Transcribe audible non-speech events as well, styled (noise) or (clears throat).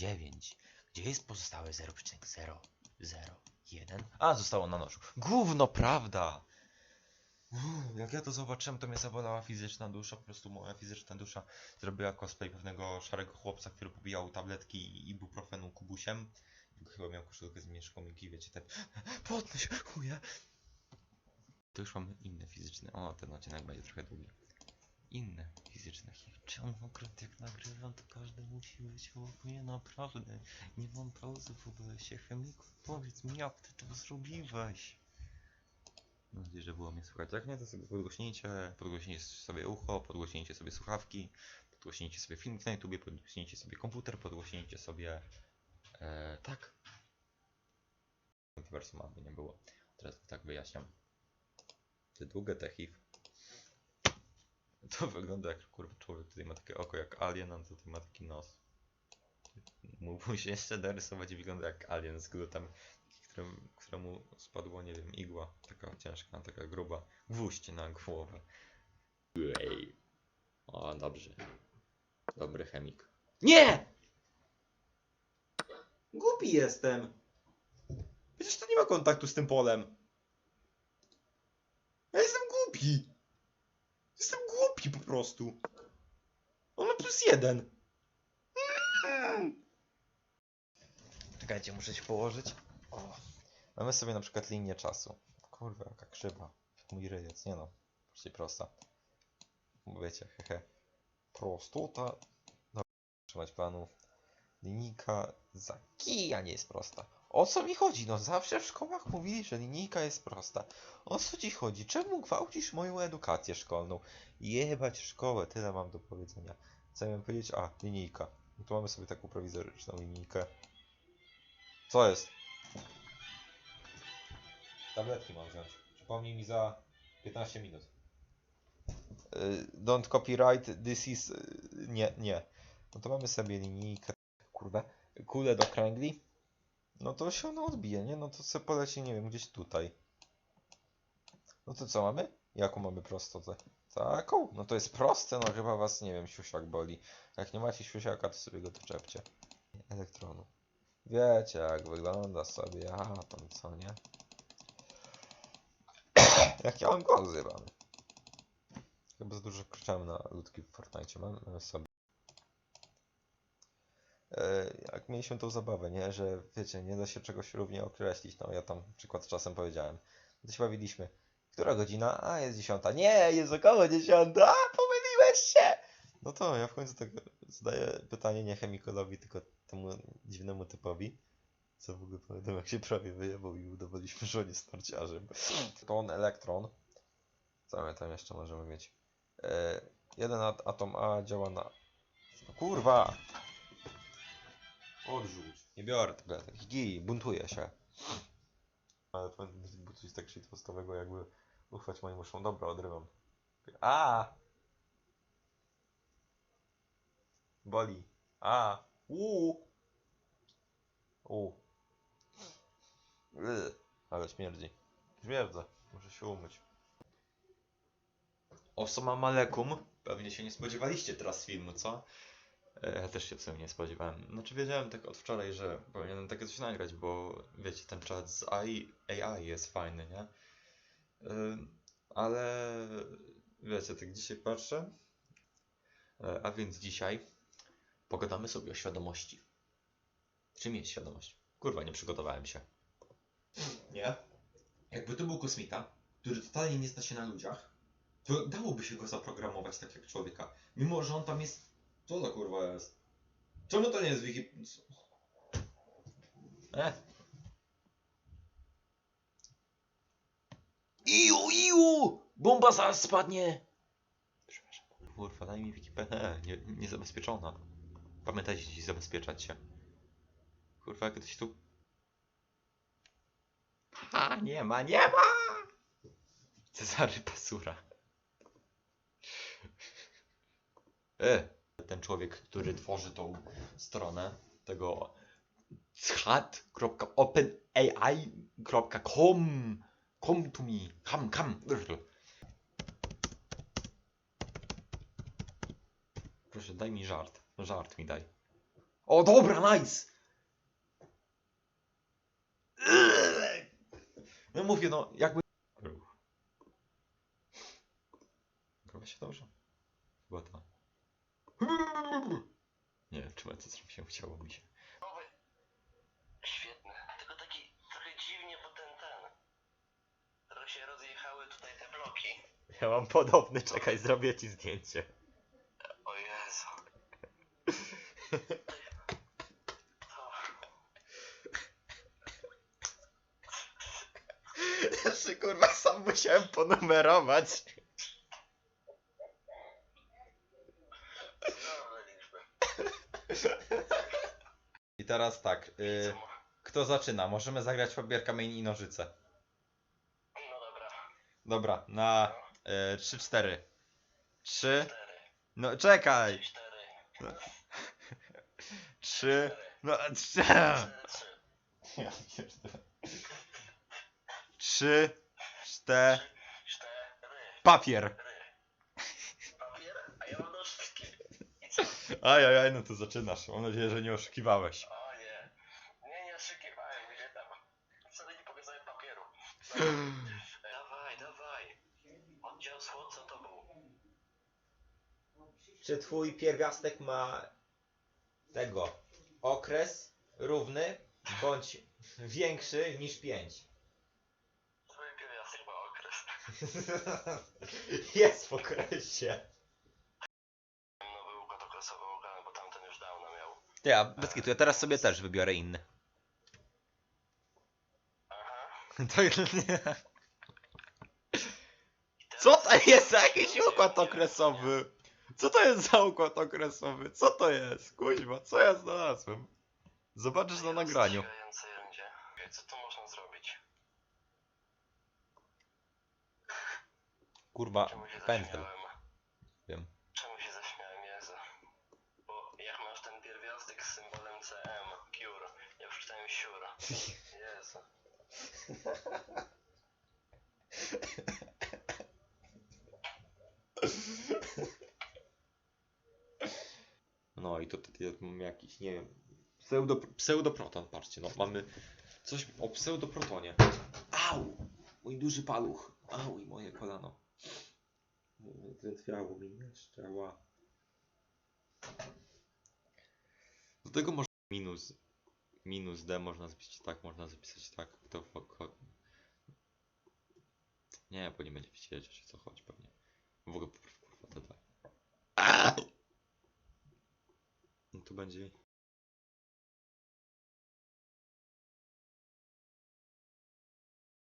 9. Gdzie jest pozostałe 0,001? A, zostało na nożu. Gówno, prawda! Jak ja to zobaczyłem, to mnie zabolała fizyczna dusza, po prostu moja fizyczna dusza zrobiła cosplay pewnego szarego chłopca, który pobijał tabletki i ibuprofenu kubusiem. Chyba miał koszulkę z mieszką i wiecie, te podnoś chuja. To już mamy inne fizyczne. O, ten odcinek będzie trochę długi. Inne fizyczne HIV. Czemu akurat jak nagrywam, to każdy mnie naprawdę. Nie mam pauzy w OBS-ie. Chemiku, powiedz mi, jak ty to zrobiłeś? Mam nadzieję, że było mnie słychać. Jak nie, to sobie podgłośnijcie, podgłośnijcie sobie ucho, podgłośnijcie sobie słuchawki, podgłośnijcie sobie filmik na YouTubie, podgłośnijcie sobie komputer, podgłośnijcie sobie... E, tak. Multiversum nie było. Teraz tak wyjaśniam. Te długie te HIV. To wygląda jak kurwa człowiek. Tutaj ma takie oko jak alien, a tutaj ma taki nos. Mógłbym się jeszcze narysować i wygląda jak alien z glutem, którym, któremu spadło, nie wiem, igła. Taka ciężka, taka gruba. Gwóźdź na głowę. Ej. O, dobrze. Dobry chemik. Nie! Głupi jestem! Przecież to nie ma kontaktu z tym polem. Ja jestem głupi! Jestem głupi po prostu. On ma plus jeden. Czekajcie, muszę się położyć. O. Mamy sobie na przykład linię czasu. Kurwa, jaka krzywa. Mój ryjec, nie no. Bardziej prosta. Wiecie, hehe. Prostota. Dobra, trzymać planu. Linijka za kija nie jest prosta. O co mi chodzi? No zawsze w szkołach mówili, że linijka jest prosta. O co ci chodzi? Czemu gwałcisz moją edukację szkolną? Jebać szkołę, tyle mam do powiedzenia. Co ja powiedzieć? A, linijka. No to mamy sobie taką prowizoryczną linijkę. Co jest? Tabletki mam wziąć. Przypomnij mi za 15 minut. Y, Don't copyright, this is... y, Nie, nie. No to mamy sobie linijkę, kurde, kulę do kręgli. No to się ona odbije, nie? No to sobie poleci, nie wiem, gdzieś tutaj. No to co mamy? Jaką mamy prostotę? Taką? No to jest proste, no chyba was, nie wiem, siusiak boli. Jak nie macie siusiaka, to sobie go doczepcie. Elektronu. Wiecie, jak wygląda sobie, a tam co, nie? (clears throat) jak ja mam go zjebany. Chyba za dużo krzyczałem na ludki w Fortnite. Mamy sobie e, jak mieliśmy tą zabawę, nie, że wiecie, nie da się czegoś równie określić, no ja tam przykład czasem powiedziałem, to się bawiliśmy, która godzina? A, jest dziesiąta, nie, jest około dziesiąta, a, pomyliłeś się! No to ja w końcu tak zadaję pytanie nie chemikowi, tylko temu dziwnemu typowi, co w ogóle pamiętam, jak się prawie wyjebał i udawaliśmy, że on jest narciarzem. To on elektron, co my tam jeszcze możemy mieć? E, jeden at atom A działa na... No kurwa! Odrzuć. Nie biorę tabletek. Gij, buntuję się. Ale powinien być coś tak shitpostowego, jakby uchwać moim uszom. Dobra, odrywam. A! Boli. A! Uuu! U. Yy, ale śmierdzi. Śmierdzę. Muszę się umyć. Osama Malekum. Pewnie się nie spodziewaliście teraz filmu, co? E, Ja też się w sumie nie spodziewałem. Znaczy wiedziałem tak od wczoraj, że powinienem takie coś nagrać, bo wiecie, ten czat z AI, AI jest fajny, nie? E, Ale wiecie, tak dzisiaj patrzę. E, A więc dzisiaj pogadamy sobie o świadomości. Czym jest świadomość? Kurwa, nie przygotowałem się. Nie? Jakby to był kosmita, który totalnie nie zna się na ludziach, to dałoby się go zaprogramować tak jak człowieka. Mimo, że on tam jest co to kurwa jest? Czemu to nie jest wiki... E? Iu, iu! Bomba zaraz spadnie! Przepraszam. Kurwa, daj mi Wikipedię. Nie, niezabezpieczona. Pamiętajcie zabezpieczać się. Kurwa, kiedyś tu... Ha, nie ma, nie ma! Cezary Pasura. (laughs) E, ten człowiek, który tworzy tą stronę tego chat.openai.com Come to me, come, come. Proszę, daj mi żart. Żart mi daj. O, dobra, nice! No mówię, no jakby... Ruch. Chyba się dobrze. Chyba to. Nie wiem, czy ma co się chciało mi się. Nowy. Świetny. Tylko taki trochę dziwnie, bo ten ten. Trochę się rozjechały tutaj te bloki. Ja mam podobny, czekaj, zrobię ci zdjęcie. O Jezu. To... Jeszcze kurwa sam musiałem ponumerować. I teraz tak, y, kto zaczyna? Możemy zagrać papier, kamień i nożyce. No dobra. Dobra, na y, 3-4. 3. Cztery. No czekaj. Cztery. (laughs) 3. No 3. Trzy. Trzy, 4. Cztery. Papier. Papier? A ja mam nożyczki. I co? Ajajaj, no to zaczynasz. Mam nadzieję, że nie oszukiwałeś. O nie. Nie, nie oszukiwałem. Gdzie tam? Wcale nie pokazałem papieru. Dawaj, dawaj. Oddział SWOT za tobą. Czy twój pierwiastek ma tego okres równy bądź większy niż 5? Twój pierwiastek ma okres. (laughs) Jest w okresie. Nowy układ okresowy bo tamten już dawno miał. Ty, a bez kitu, ja teraz sobie też wybiorę inny. Aha. (laughs) To nie. I teraz- Co to jest za jakiś układ okresowy? Co to jest za układ okresowy? Co to jest? Kuźwa, co ja znalazłem? Zobaczysz na nagraniu. Co tu można zrobić? Kurwa, Czemu się pędzel. zaśmiałem? Wiem. Czemu się zaśmiałem, Jezu? Bo jak masz ten pierwiastek z symbolem CM, Cure, ja przeczytałem Sure. Jezu. No i to tutaj mamy jakiś, nie wiem, pseudo, pseudoproton, patrzcie, no mamy coś o pseudoprotonie. Au! Mój duży paluch. Au i moje kolano. Zdrętwiało mi jeszcze, ła. Do tego można minus, minus D można zapisać tak, można zapisać tak. To, fo- ko- nie, bo nie będzie wiedzieć o co chodzi pewnie. W ogóle kurwa to tak. No to będzie